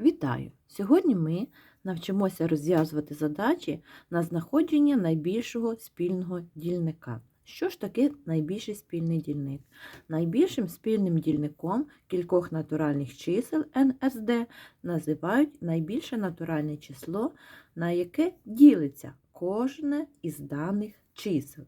Вітаю! Сьогодні ми навчимося розв'язувати задачі на знаходження найбільшого спільного дільника. Що ж таке найбільший спільний дільник? Найбільшим спільним дільником кількох натуральних чисел НСД називають найбільше натуральне число, на яке ділиться кожне із даних чисел.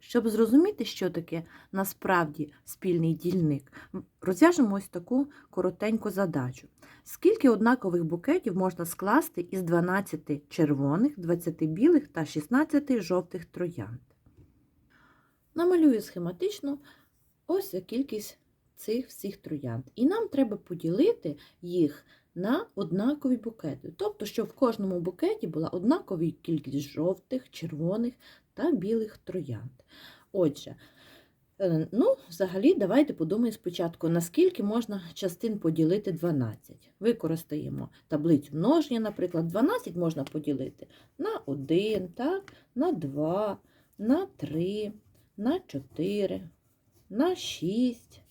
Щоб зрозуміти, що таке насправді спільний дільник, розв'яжемо ось таку коротеньку задачу. Скільки однакових букетів можна скласти із 12 червоних, 20 білих та 16 жовтих троянд? Намалюю схематично ось кількість цих всіх троянд. І нам треба поділити їх на однакові букети. Тобто, щоб в кожному букеті була однакова кількість жовтих, червоних та білих троянд. Отже, е, ну, взагалі, давайте подумаємо спочатку, наскільки можна частин поділити 12. Використаємо таблицю множення, наприклад, 12 можна поділити на 1, так, на 2, на 3, на 4, на 6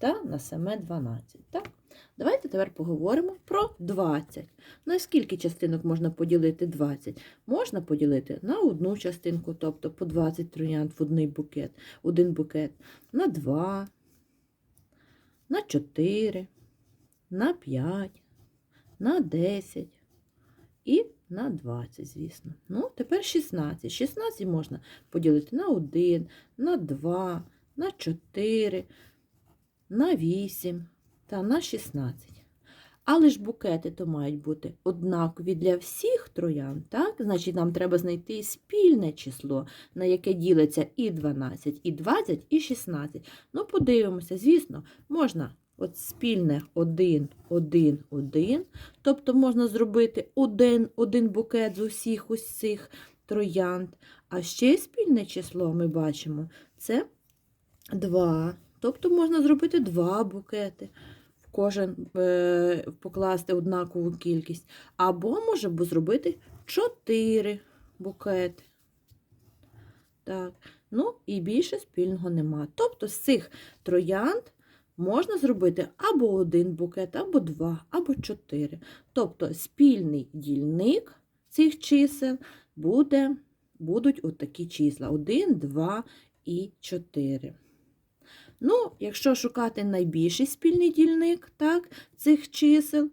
та на саме 12. Так? Давайте тепер поговоримо про 20. На скільки частинок можна поділити 20? Можна поділити на одну частинку, тобто по 20 троянд в один букет, один букет, на 2, на 4, на 5, на 10 і на 20, звісно. Ну, тепер 16. 16 можна поділити на 1, на 2, на 4, на 8 та на 16. Але ж букети то мають бути однакові для всіх троян, так? Значить, нам треба знайти спільне число, на яке ділиться і 12, і 20, і 16. Ну, подивимося, звісно, можна от спільне 1, 1, 1. Тобто можна зробити один, один букет з усіх ось цих троянд. А ще спільне число ми бачимо це 2. Тобто можна зробити два букети кожен е, покласти однакову кількість. Або може зробити 4 букети. Так, ну і більше спільного нема. Тобто з цих троянд можна зробити або один букет, або два, або чотири. Тобто спільний дільник цих чисел буде, будуть отакі числа: 1, 2 і 4. Ну, якщо шукати найбільший спільний дільник так, цих чисел,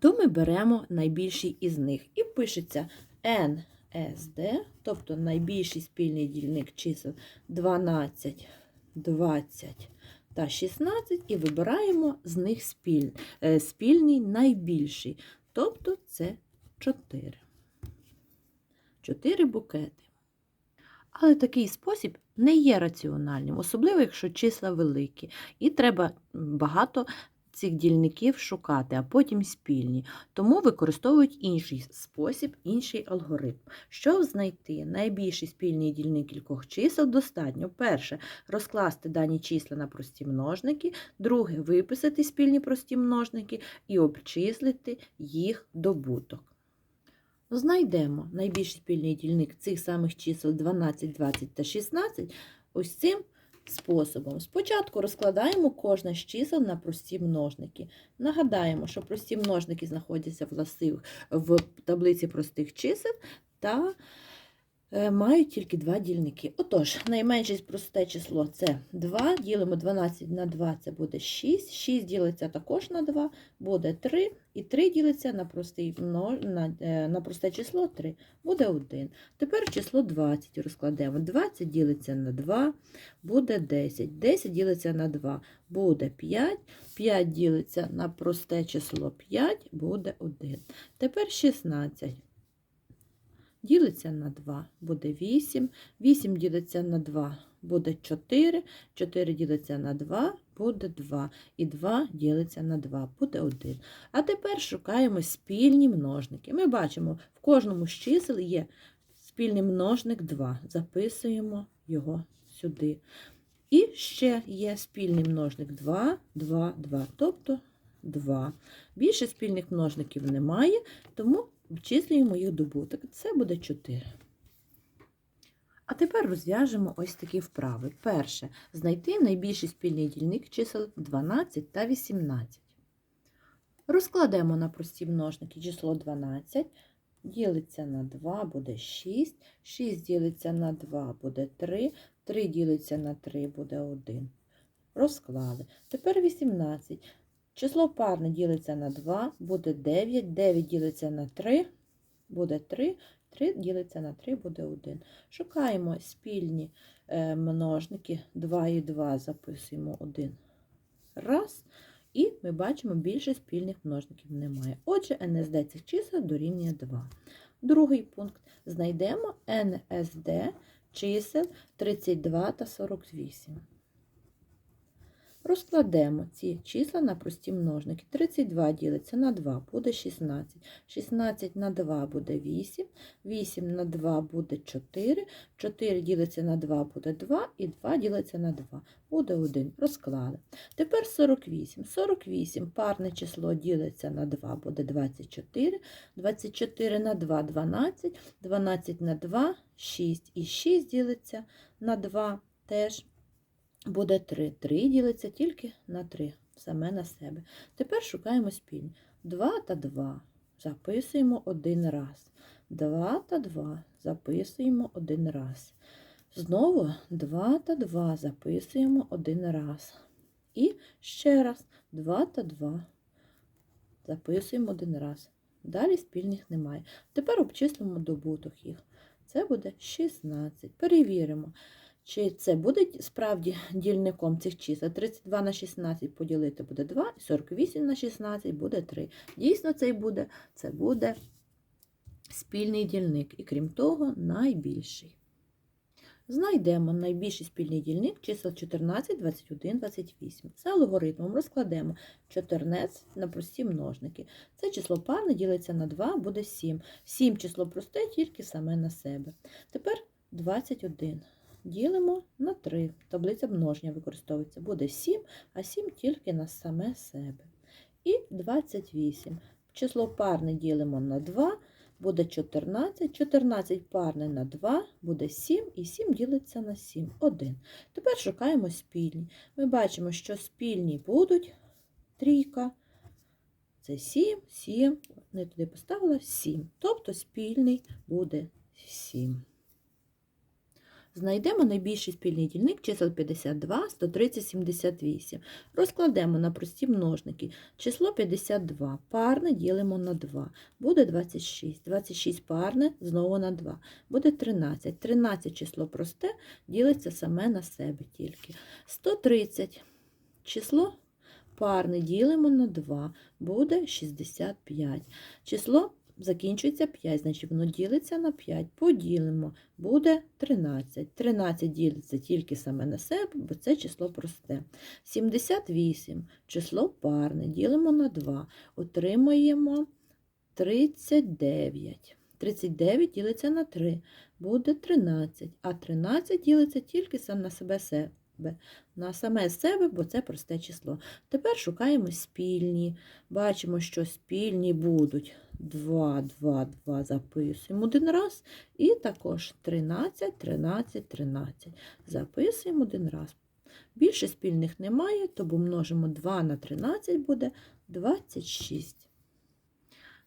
то ми беремо найбільший із них. І пишеться NSD, тобто найбільший спільний дільник чисел 12, 20 та 16, і вибираємо з них спіль, е, спільний найбільший. Тобто це 4. 4 букети. Але такий спосіб не є раціональним, особливо, якщо числа великі, і треба багато цих дільників шукати, а потім спільні. Тому використовують інший спосіб, інший алгоритм. Щоб знайти найбільший спільний дільник кількох чисел, достатньо перше розкласти дані числа на прості множники, друге виписати спільні прості множники і обчислити їх добуток. Знайдемо найбільший спільний дільник цих самих чисел 12, 20 та 16 ось цим способом. Спочатку розкладаємо кожне з чисел на прості множники. Нагадаємо, що прості множники знаходяться в таблиці простих чисел та мають тільки два дільники. Отож, найменше просте число це 2. Ділимо 12 на 2, це буде 6. 6 ділиться також на 2, буде 3. І 3 ділиться на простий, на, е, на просте число 3, буде 1. Тепер число 20 розкладемо. 20 ділиться на 2, буде 10. 10 ділиться на 2, буде 5. 5 ділиться на просте число 5, буде 1. Тепер 16 ділиться на 2, буде 8, 8 ділиться на 2, буде 4, 4 ділиться на 2, буде 2, і 2 ділиться на 2, буде 1. А тепер шукаємо спільні множники. Ми бачимо, в кожному з чисел є спільний множник 2. Записуємо його сюди. І ще є спільний множник 2, 2, 2, тобто 2. Більше спільних множників немає, тому обчислюємо їх добуток. Це буде 4. А тепер розв'яжемо ось такі вправи. Перше. Знайти найбільший спільний дільник чисел 12 та 18. Розкладемо на прості множники число 12. Ділиться на 2 буде 6. 6 ділиться на 2 буде 3. 3 ділиться на 3 буде 1. Розклали. Тепер 18. Число парне ділиться на 2, буде 9. 9 ділиться на 3, буде 3. 3 ділиться на 3 буде 1. Шукаємо спільні е, множники 2 і 2, записуємо 1 раз. І ми бачимо, більше спільних множників немає. Отже, НСД цих чисел дорівнює 2. Другий пункт. Знайдемо НСД чисел 32 та 48. Розкладемо ці числа на прості множники. 32 ділиться на 2 буде 16. 16 на 2 буде 8. 8 на 2 буде 4. 4 ділиться на 2 буде 2. І 2 ділиться на 2 буде 1. Розклали. Тепер 48. 48 парне число ділиться на 2 буде 24. 24 на 2 12. 12 на 2 6. І 6 ділиться на 2 теж буде 3. 3 ділиться тільки на 3, саме на себе. Тепер шукаємо спільні. 2 та 2 записуємо один раз. 2 та 2 записуємо один раз. Знову 2 та 2 записуємо один раз. І ще раз 2 та 2 записуємо один раз. Далі спільних немає. Тепер обчислимо добуток їх. Це буде 16. Перевіримо. Чи це буде справді дільником цих чисел? 32 на 16 поділити буде 2, 48 на 16 буде 3. Дійсно, це буде, це буде спільний дільник, і крім того, найбільший. Знайдемо найбільший спільний дільник чисел 14, 21, 28. За алгоритмом розкладемо 14 на прості множники. Це число парне ділиться на 2, буде 7. 7 число просте, тільки саме на себе. Тепер 21 ділимо на 3. Таблиця множення використовується. Буде 7, а 7 тільки на саме себе. І 28. Число парне ділимо на 2, буде 14. 14 парне на 2 буде 7, і 7 ділиться на 7. 1. Тепер шукаємо спільні. Ми бачимо, що спільні будуть трійка. Це 7, 7, не туди поставила 7. Тобто спільний буде 7. Знайдемо найбільший спільний дільник чисел 52, 130, 78. Розкладемо на прості множники. Число 52 парне ділимо на 2. Буде 26. 26 парне знову на 2. Буде 13. 13 число просте ділиться саме на себе тільки. 130 число парне ділимо на 2. Буде 65. Число закінчується 5, значить воно ділиться на 5. Поділимо, буде 13. 13 ділиться тільки саме на себе, бо це число просте. 78 число парне, ділимо на 2. Отримаємо 39. 39 ділиться на 3, буде 13, а 13 ділиться тільки сам на себе себе. На саме себе, бо це просте число. Тепер шукаємо спільні. Бачимо, що спільні будуть 2, 2, 2 записуємо один раз. І також 13, 13, 13. Записуємо один раз. Більше спільних немає, тому множимо 2 на 13 буде 26.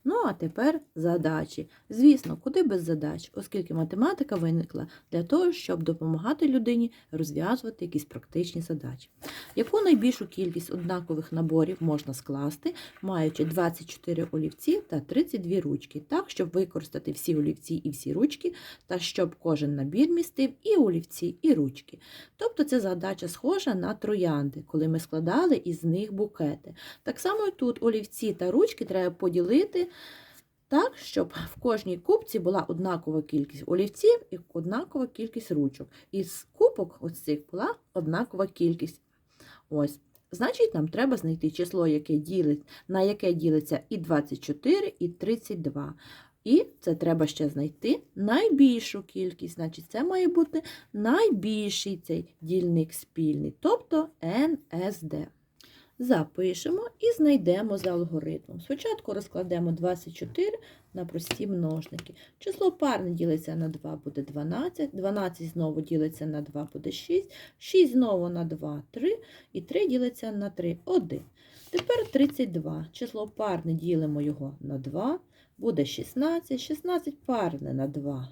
Ну, а тепер задачі. Звісно, куди без задач, оскільки математика виникла для того, щоб допомагати людині розв'язувати якісь практичні задачі. Яку найбільшу кількість однакових наборів можна скласти, маючи 24 олівці та 32 ручки, так, щоб використати всі олівці і всі ручки, та щоб кожен набір містив і олівці, і ручки. Тобто ця задача схожа на троянди, коли ми складали із них букети. Так само і тут олівці та ручки треба поділити так, щоб в кожній кубці була однакова кількість олівців і однакова кількість ручок. Із кубок ось цих була однакова кількість. Ось. Значить, нам треба знайти число, яке ділить, на яке ділиться і 24, і 32. І це треба ще знайти найбільшу кількість. Значить, це має бути найбільший цей дільник спільний, тобто НСД. Запишемо і знайдемо за алгоритмом. Спочатку розкладемо 24 на прості множники. Число парне ділиться на 2 буде 12, 12 знову ділиться на 2 буде 6, 6 знову на 2 3, і 3 ділиться на 3 1. Тепер 32. Число парне ділимо його на 2, буде 16. 16 парне на 2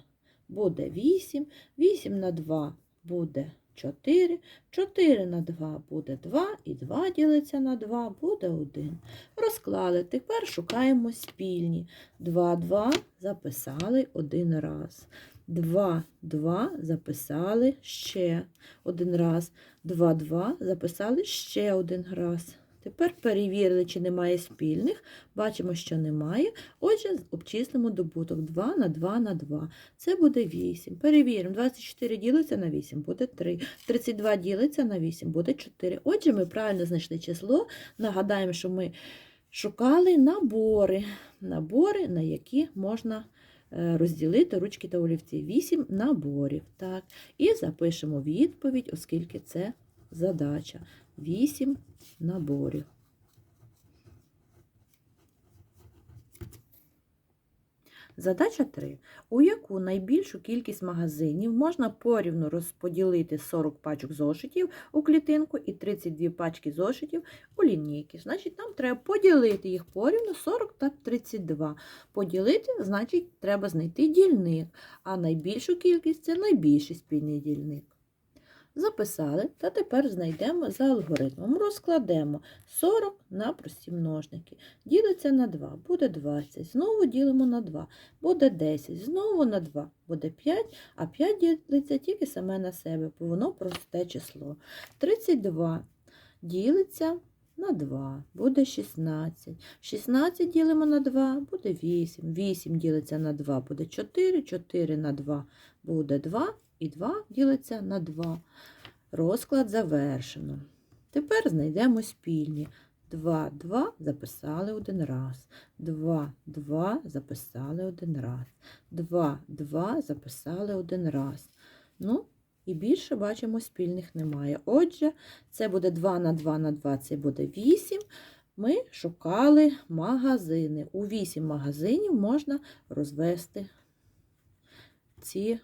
буде 8. 8 на 2 буде 4. 4 на 2 буде 2. І 2 ділиться на 2 буде 1. Розклали. Тепер шукаємо спільні. 2, 2 записали один раз. 2, 2 записали ще один раз. 2, 2 записали ще один раз. Тепер перевірили, чи немає спільних. Бачимо, що немає. Отже, обчислимо добуток 2 на 2 на 2. Це буде 8. Перевіримо. 24 ділиться на 8, буде 3. 32 ділиться на 8, буде 4. Отже, ми правильно знайшли число. Нагадаємо, що ми шукали набори, набори, на які можна е, розділити ручки та олівці. 8 наборів. Так. І запишемо відповідь, оскільки це задача. 8 наборів. Задача 3. У яку найбільшу кількість магазинів можна порівну розподілити 40 пачок зошитів у клітинку і 32 пачки зошитів у лінійки? Значить, нам треба поділити їх порівну 40 та 32. Поділити, значить, треба знайти дільник, а найбільшу кількість це найбільший спільний дільник. Записали, та тепер знайдемо за алгоритмом. Розкладемо 40 на прості множники. Ділиться на 2, буде 20. Знову ділимо на 2, буде 10. Знову на 2, буде 5, а 5 ділиться тільки саме на себе, бо воно просте число. 32 ділиться на 2, буде 16. 16 ділимо на 2, буде 8. 8 ділиться на 2, буде 4. 4 на 2 буде 2. І 2 ділиться на 2. Розклад завершено. Тепер знайдемо спільні. 2, 2 записали один раз. 2, 2 записали один раз. 2, 2 записали один раз. Ну, і більше бачимо, спільних немає. Отже, це буде 2 на 2 на 2, це буде 8. Ми шукали магазини. У 8 магазинів можна розвести ці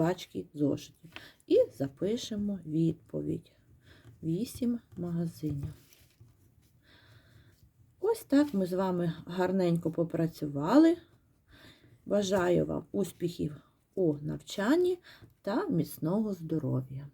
пачки зошитів. І запишемо відповідь. 8 магазинів. Ось так ми з вами гарненько попрацювали. Бажаю вам успіхів у навчанні та міцного здоров'я!